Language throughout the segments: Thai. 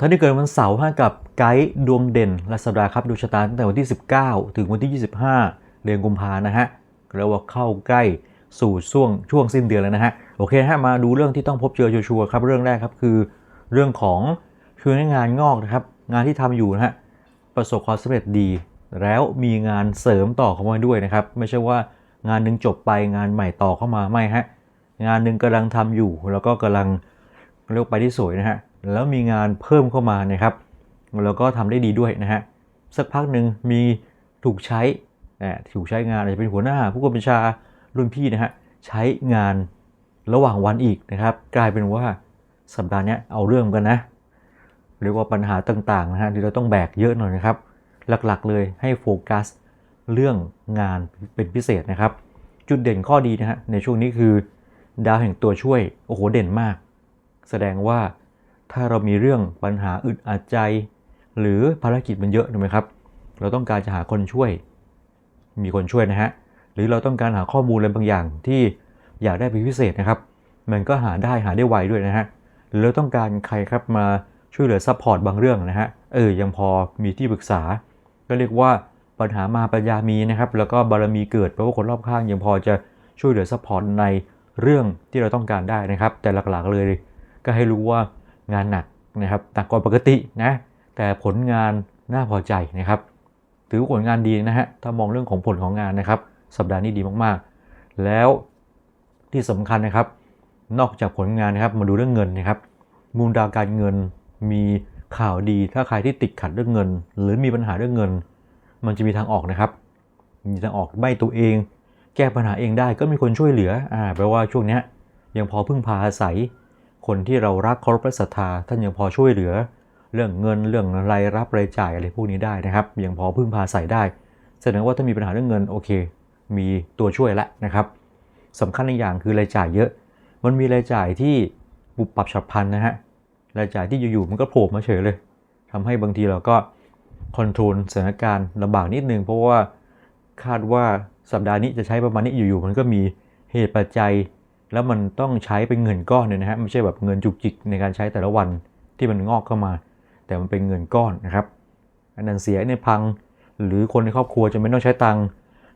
ท่านที่เกิดวันเสาร์ฮะกับไกด์ดวงเด่นและสัปดาห์ครับดวงชะตาตั้งแต่วันที่ 19 ถึงวันที่ 25 เดือนกุมภานะฮะเรียกว่าเข้าใกล้สู่ช่วงช่วงสิ้นเดือนแล้วนะฮะโอเคฮะมาดูเรื่องที่ต้องพบเจอชัวร์ครับเรื่องแรกครับคือ เรื่องของคืองานงอกนะครับงานที่ทำอยู่นะฮะประสบความสำเร็จดี แล้วมีงานเสริมต่อเข้ามาด้วยนะครับไม่ใช่ว่างานหนึ่งจบไปงานใหม่ต่อเข้ามาไม่ฮะงานหนึ่งกำลังทำอยู่แล้วก็กำลังเรียกไปที่สวยนะฮะ แล้วมีงานเพิ่มเข้ามานะครับ แล้วก็ทำได้ดีด้วยนะฮะ สักพักหนึ่งมีถูกใช้นะถูกใช้งานอาจจะเป็นหัวหน้า ผู้กำกับชารุ่นพี่นะฮะ ใช้งานระหว่างวันอีกนะครับ กลายเป็นว่าสัปดาห์นี้เอาเรื่องกันนะ เรียกว่าปัญหาต่างๆนะฮะที่เราต้องแบกเยอะหน่อยนะครับ หลักๆเลยให้โฟกัสเรื่องงานเป็นพิเศษนะครับ จุดเด่นข้อดีนะฮะในช่วงนี้คือ ดาวแห่งตัวช่วยโอ้โหเด่นมาก แสดงว่า ถ้าเรามีเรื่องปัญหาอึดอัดใจ หรือภารกิจมันเยอะถูกไหมครับ เราต้องการจะหาคนช่วย มีคนช่วยนะฮะ หรือเราต้องการหาข้อมูลอะไรบางอย่างที่อยากได้เป็นพิเศษนะครับ มันก็หาได้หาได้ไวด้วยนะฮะ หรือเราต้องการใครครับมาช่วยเหลือซัพพอร์ตบางเรื่องนะฮะ เออ ยังพอมีที่ปรึกษา ก็เรียกว่าปัญหามาปัญญามีนะครับ แล้วก็บารมีเกิดแปลว่าคนรอบข้าง ยังพอจะช่วยเหลือซัพพอร์ตในเรื่องที่เราต้องการได้นะครับ แต่หลักๆเลยก็ให้รู้ว่า งานหนักนะครับหนักกว่าปกตินะแต่ผลงานน่าพอใจนะครับถือว่าผลงานดีนะฮะถ้ามองเรื่องของผลของงานนะครับ สัปดาห์นี้ดีมากๆ แล้วที่สำคัญนะครับ นอกจากผลงานนะครับมาดูเรื่องเงินนะครับ มูลดาวการเงินมีข่าวดีถ้าใครที่ติดขัดเรื่องเงิน หรือมีปัญหาเรื่องเงิน มันจะมีทางออกนะครับ มีทางออกไม่ตัวเอง แก้ปัญหาเองได้ก็มีคนช่วยเหลืออ่าแปลว่าช่วงนี้ยังพอพึ่งพาอาศัย คนที่เรารักเคารพและศรัทธาท่านยังพอช่วยเหลือ เรื่องเงินเรื่องรายรับรายจ่ายอะไรพวกนี้ได้นะครับ ยังพอพึ่งพาอาศัยได้ แสดงว่าถ้ามีปัญหาเรื่องเงินโอเค มีตัวช่วยแล้วนะครับสำคัญอีกอย่างคือรายจ่ายเยอะ มันมีรายจ่ายที่ปุบปรับฉับพลันนะฮะรายจ่ายที่อยู่ๆมันก็โผล่มาเฉยเลยทำให้บางทีเราก็คอนโทรลสถานการณ์ลำบากนิดนึง เพราะว่าคาดว่าสัปดาห์นี้จะใช้ประมาณนี้อยู่ๆมันก็มีเหตุปัจจัย แล้วมันต้องใช้เป็นเงินก้อนเนี่ยนะฮะไม่ใช่แบบเงินจุกจิกในการใช้แต่ละวันที่มันงอกเข้ามา แต่มันเป็นเงินก้อนนะครับ อันนั้นเสียในพังหรือคนในครอบครัวจะไม่ต้องใช้ตังค์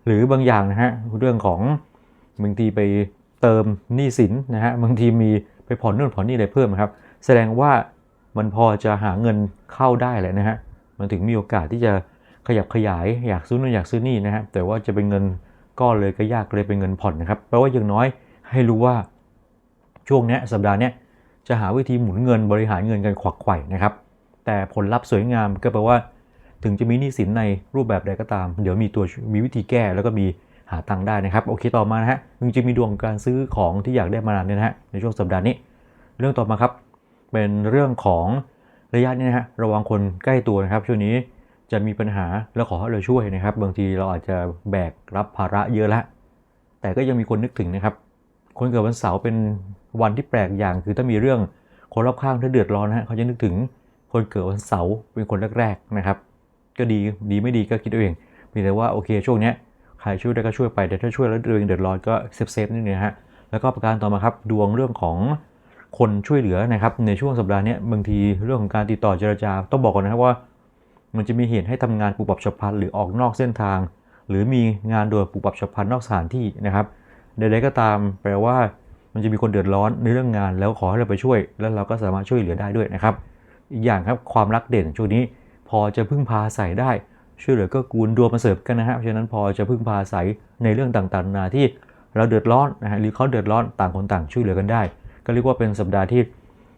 หรือบางอย่างนะฮะเรื่องของบางทีไปเติมหนี้สินนะฮะบางทีมีไปผ่อนนู่นผ่อนนี่อะไรเพิ่มครับ แสดงว่ามันพอจะหาเงินเข้าได้แหละนะฮะมันถึงมีโอกาสที่จะขยับขยายอยากซื้อนู่นอยากซื้อนี่นะฮะแต่ว่าจะเป็นเงินก้อนเลยก็ยากเลยเป็นเงินผ่อนนะครับแปลว่าอย่างน้อย ให้รู้ว่าช่วงนี้สัปดาห์นี้จะหาวิธีหมุนเงินบริหารเงินกันขวักไขว่นะครับ แต่ผลลัพธ์สวยงามก็แปลว่า ถึงจะมีหนี้สินในรูปแบบใดก็ตาม เดี๋ยวมีตัวมีวิธีแก้แล้วก็มีหาตังค์ได้นะครับโอเคต่อมานะฮะจริงๆมีดวงการซื้อของที่อยากได้มานานเนี่ยนะฮะในช่วงสัปดาห์นี้ เรื่องต่อมาครับเป็นเรื่องของระยะนี้นะฮะระวังคนใกล้ตัวนะครับ ช่วงนี้จะมีปัญหาแล้วขอให้เราช่วยนะครับ บางทีเราอาจจะแบกรับภาระเยอะละแต่ก็ยังมีคนนึกถึงนะครับ คนเกิดวันเสาร์เป็นวันที่แปลกอย่าง คือถ้ามีเรื่องคนรอบข้างถ้าเดือดร้อนนะฮะเขาจะนึกถึงคนเกิดวันเสาร์เป็นคนแรกๆนะครับ ก็ดีดีไม่ดีก็คิดเอาเองเพีแต่ว่าโอเคช่วงเนี้ยใครช่วยได้ก็ช่วยไปแต่ถ้าช่วยแล้วตัวเองเดือดร้อนก็เซฟเซฟนิดนึงฮะแล้วก็ประการต่อมาครับดวงเรื่องของคนช่วยเหลือนะครับในช่วงสัปดาห์นี้บางทีเรื่องของการติดต่อเจรจาต้องบอกก่อนนะครับว่า มันจะมีเหตุให้ทำงานปุบปับฉับพลันหรือออกนอกเส้นทาง หรือมีงานโดยปุบปับฉับพลันนอกสถานที่นะครับ ใดๆก็ตามแปลว่ามันจะมีคนเดือดร้อนในเรื่องงาน แล้วขอให้เราไปช่วย แล้วเราก็สามารถช่วยเหลือได้ด้วยนะครับ อีกอย่างครับความรักเด่นช่วงนี้ พอจะพึ่งพาใส่ได้ ช่วยเหลือก็กูลดวงมาเสริมกันนะฮะเพราะฉะนั้นพอจะพึ่งพาใส่ในเรื่องต่างๆนาที่เราเดือดร้อนนะฮะหรือเขาเดือดร้อนต่างคนต่างช่วยเหลือกันได้ ก็เรียกว่าเป็นสัปดาห์ที่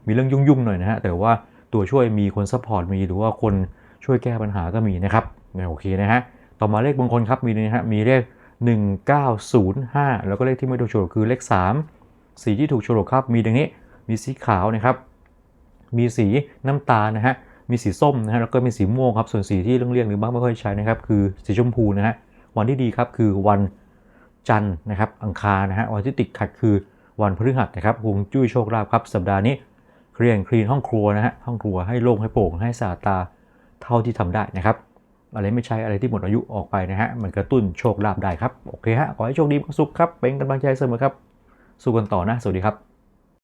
มีเรื่องยุ่งๆหน่อยนะฮะแต่ว่าตัวช่วยมีคนซัพพอร์ตมีหรือว่าคนช่วยแก้ปัญหาก็มีนะครับโอเคนะฮะต่อมาเลขมงคลครับมีนะฮะมีเลข 1905 แล้วก็เลขที่ไม่ถูกโฉลกคือเลข 3 สีที่ถูกโฉลกครับ มีดังนี้ มีสีขาวนะครับ มีสีน้ำตาลนะฮะ มีสีส้มนะฮะ แล้วก็มีสีม่วงครับ ส่วนสีที่เลี่ยงๆหรือบ้างไม่ค่อยใช้นะครับ คือสีชมพูนะฮะ วันที่ดีครับคือวันจันทร์นะครับ อังคารนะฮะ วันที่ติดขัดคือวันพฤหัสนะครับฮวงจุ้ยโชคลาภครับ สัปดาห์นี้เคลียร์คลีนห้องครัวนะฮะ ห้องครัวให้โล่งให้โปร่งให้สะอาดตาเท่าที่ทำได้นะครับ อะไรไม่ใช้อะไรที่หมดอายุออกไปนะฮะมันกระตุ้นโชคลาภได้ครับโอเคฮะขอให้โชคดีมีความสุขครับเป็นกำลังใจเสมอครับสู้กันต่อนะสวัสดีครับ